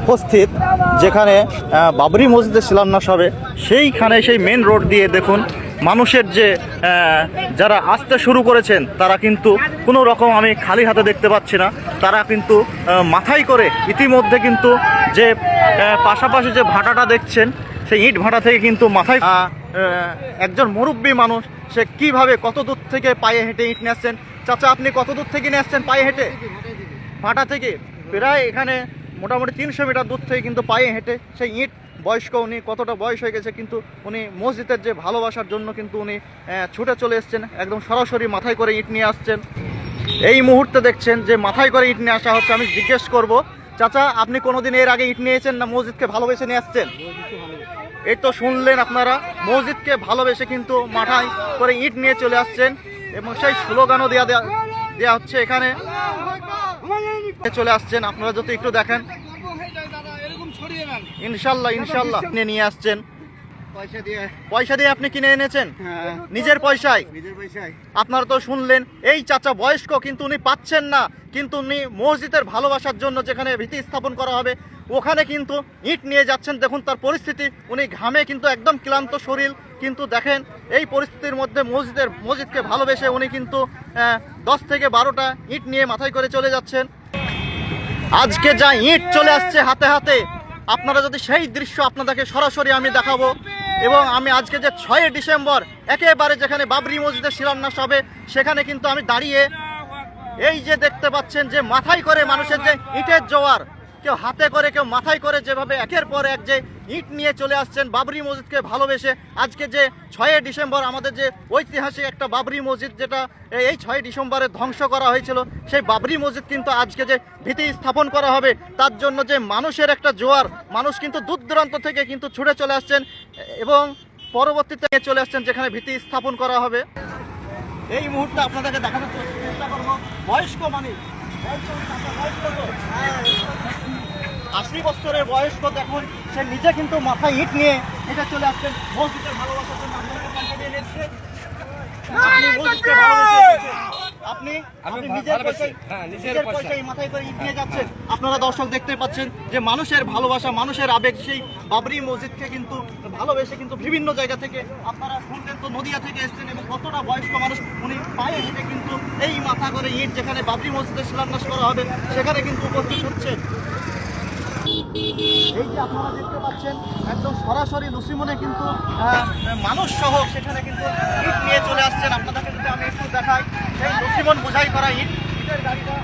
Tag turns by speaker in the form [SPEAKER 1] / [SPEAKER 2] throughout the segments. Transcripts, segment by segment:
[SPEAKER 1] উপস্থিত, যেখানে বাবরি মসজিদের শিলান্যাস হবে, সেইখানে সেই মেন রোড দিয়ে দেখুন, মানুষের যে যারা আসতে শুরু করেছেন, তারা কিন্তু কোনো রকম আমি খালি হাতে দেখতে পাচ্ছি না। তারা কিন্তু মাথায় করে ইতিমধ্যে কিন্তু যে পাশাপাশি যে ভাটাটা দেখছেন, সেই ইট ভাটা থেকে কিন্তু মাথায় একজন মুরব্বী মানুষ, সে কীভাবে কত দূর থেকে পায়ে হেঁটে ইট নিয়ে আসছেন চাচা, আপনি কত দূর থেকে নিয়ে আসছেন পায়ে হেঁটে? ভাটা থেকে? প্রায় এখানে মোটামুটি তিনশো মিটার দূর থেকে কিন্তু পায়ে হেঁটে সেই ইট বয়স্ক উনি, কতটা বয়স হয়ে গেছে কিন্তু উনি মসজিদের যে ভালোবাসার জন্য কিন্তু উনি ছুটে চলে এসছেন, একদম সরাসরি মাথায় করে ইট নিয়ে আসছেন। এই মুহূর্তে দেখছেন যে মাথায় করে ইট নিয়ে আসা হচ্ছে, আমি জিজ্ঞেস করব, চাচা, আপনি কোনোদিন এর আগে ইট নিয়েছেন না মসজিদকে ভালোবেসে নিয়ে আসছেন? এই তো শুনলেন আপনারা, মসজিদকে ভালোবেসে কিন্তু মাথায় করে ইট নিয়ে চলে আসছেন এবং সেই স্লোগানও দেওয়া দেওয়া হচ্ছে এখানে। চলে আসছেন, আপনারা যদি একটু দেখেন। ইনশাল্লাহ ইনশাল্লাহ। কিনে নিয়ে আসছেন।
[SPEAKER 2] পয়সা দিয়ে।
[SPEAKER 1] পয়সা দিয়ে আপনি কিনে এনেছেন?
[SPEAKER 2] হ্যাঁ।
[SPEAKER 1] নিজের পয়সায়?
[SPEAKER 2] নিজের পয়সায়।
[SPEAKER 1] আপনারা তো শুনলেন এই চাচা বয়স্ক কিন্তু উনি পাচ্ছেন না। কিন্তু উনি মসজিদের ভালোবাসার জন্য যেখানে ভীতি স্থাপন করা হবে ওখানে কিন্তু ইট নিয়ে যাচ্ছেন। দেখুন তার পরিস্থিতি উনি ঘামে কিন্তু একদম ক্লান্ত শরীর। কিন্তু দেখেন এই পরিস্থিতির মধ্যে মসজিদের মসজিদকে ভালোবেসে উনি কিন্তু দশ থেকে বারোটা ইট নিয়ে মাথায় করে চলে যাচ্ছেন। আজকে যা ইট চলে আসছে হাতে হাতে আপনারা যদি সেই দৃশ্য আপনাদেরকে সরাসরি আমি দেখাবো এবং আমি আজকে যে ছয় ডিসেম্বর, একেবারে যেখানে বাবরি মসজিদের শিলান্যাস হবে, সেখানে কিন্তু আমি দাঁড়িয়ে এই যে দেখতে পাচ্ছেন যে মাথায় করে মানুষের যে ইটের জোয়ার, কেউ হাতে করে, কেউ মাথায় করে যেভাবে একের পর এক যে ইট নিয়ে চলে আসছেন বাবরি মসজিদকে ভালোবেসে। আজকে যে ছয় ডিসেম্বর আমাদের যে ঐতিহাসিক একটা বাবরি মসজিদ যেটা, এই ছয় ডিসেম্বরে ধ্বংস করা হয়েছিল, সেই বাবরি মসজিদ কিন্তু আজকে যে ভীতি স্থাপন করা হবে, তার জন্য যে মানুষের একটা জোয়ার, মানুষ কিন্তু দূর দূরান্ত থেকে কিন্তু ছুটে চলে আসছেন এবং পরবর্তীতে চলে আসছেন যেখানে ভীতি স্থাপন করা হবে। এই মুহূর্তে আপনাদেরকে দেখানোর চেষ্টা করব, বয়স্ক মানুষ। আশি বছরের বয়স্ক দেখুন সে নিজে কিন্তু মাথায় ইট নিয়ে এটা চলে আসছেন। মসজিদের ভালোবাসার জন্য আপনি নিজের
[SPEAKER 3] হ্যাঁ, নিজের। পয়সায়।
[SPEAKER 1] মাথায় করে ইট নিয়ে যাচ্ছেন। আপনারা দর্শক দেখতে পাচ্ছেন যে মানুষের ভালোবাসা মানুষের আবেগ সেই বাবরি মসজিদকে কিন্তু ভালোবেসে কিন্তু বিভিন্ন জায়গা থেকে আপনারা শুনলেন তো নদিয়া থেকে এসেছেন এবং কতটা বয়স্ক মানুষ উনি পায়ে হেঁটে কিন্তু এই মাথা করে ইট যেখানে বাবরি মসজিদের শিলান্যাস করা হবে সেখানে কিন্তু উপস্থিত হচ্ছেন। এই যে আপনারা দেখতে পাচ্ছেন, একদম সরাসরি লুসিমনে কিন্তু মানুষ সহ সেখানে কিন্তু ইট নিয়ে চলে আসছেন। আপনাদেরকে যদি আমি একটু দেখাই, সেই লুসিমন বোঝাই করা ইট, ইটের গাড়িটা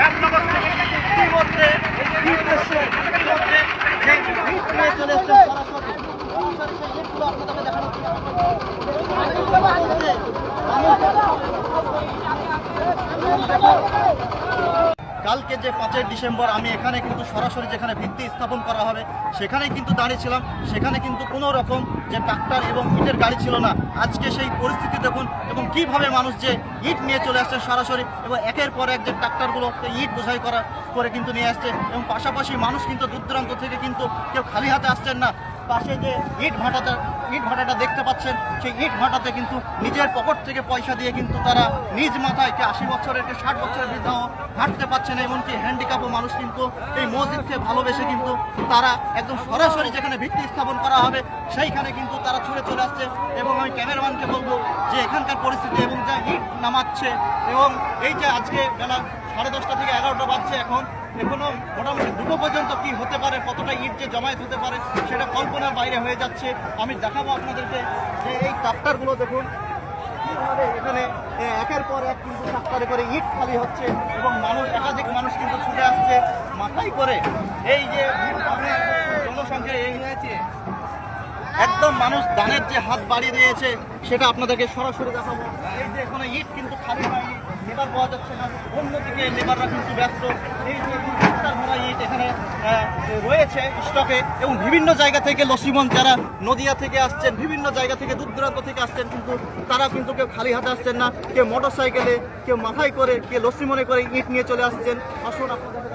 [SPEAKER 1] রামনগর থেকে কিন্তু ইতিমধ্যে ইট এসছে, ইতিমধ্যে সেই ইট নিয়ে চলে এসছেন সরাসরি সরাসরি সেই ইটগুলো আপনাদেরকে দেখানোর চেষ্টা করব। কালকে যে পাঁচই ডিসেম্বর আমি এখানে কিন্তু সরাসরি যেখানে ভিত্তি স্থাপন করা হবে, সেখানেই কিন্তু দাঁড়িয়েছিলাম সেখানে কিন্তু কোনো রকম যে ট্রাক্টর এবং ইটের গাড়ি ছিল না। আজকে সেই পরিস্থিতি দেখুন এবং কীভাবে মানুষ যে ইট নিয়ে চলে আসছে সরাসরি এবং একের পর এক যে ট্রাক্টরগুলো ইট বোঝাই করা, করে কিন্তু নিয়ে আসছে এবং পাশাপাশি মানুষ কিন্তু দূর দূরান্ত থেকে কিন্তু কেউ খালি হাতে আসছেন না। পাশে যে ইট ভাটাটা ইট ভাটাটা দেখতে পাচ্ছেন। সেই ইট ভাটাতে কিন্তু নিজের পকেট থেকে পয়সা দিয়ে কিন্তু তারা নিজ মাথায় কে আশি বছরের কে ষাট বছরের বৃদ্ধাও হাঁটতে পারছে না এমনকি হ্যান্ডিক্যাপও মানুষ কিন্তু এই মসজিদকে ভালোবেসে কিন্তু তারা একদম সরাসরি যেখানে ভিত্তি স্থাপন করা হবে, সেইখানে কিন্তু তারা ছুটে চলে আসছে। এবং আমি ক্যামেরাম্যানকে বলব যে এখানকার পরিস্থিতি এবং যা ইট নামাচ্ছে এবং এই যে আজকে বেলা সাড়ে দশটা থেকে এগারোটা বাজছে এখন, এখনও মোটামুটি দুটো পর্যন্ত পারে কতটা ইট যে জমায়েত হতে পারে সেটা কল্পনার বাইরে হয়ে যাচ্ছে। আমি দেখাবো আপনাদেরকে যে এই ট্রাক্টারগুলো দেখুন। কীভাবে এখানে একের পর এক কিন্তু ট্রাক্টারে করে ইট খালি হচ্ছে এবং মানুষ, একাধিক মানুষ কিন্তু ছুটে আসছে মাথায় করে। এই যে আমরা জনসংখ্যা এই হয়েছে। একদম মানুষ দানের যে হাত বাড়িয়ে দিয়েছে, সেটা আপনাদেরকে সরাসরি দেখাবো। এই যে এখানে ইট কিন্তু খালি হয়নি। লেবার পাওয়া যাচ্ছে না। অন্যদিকে লেবাররা কিন্তু ব্যস্ত। এই যে রয়েছে স্টকে এবং বিভিন্ন জায়গা থেকে লসিমন যারা নদিয়া থেকে আসছেন, বিভিন্ন জায়গা থেকে দূর দূরান্ত থেকে আসছেন, কিন্তু তারা কিন্তু কেউ খালি হাতে আসছেন না। কেউ মোটর সাইকেলে কেউ মাথায় করে, কেউ লসিমনে করে ইট নিয়ে চলে আসছেন। আসুন আপনাদের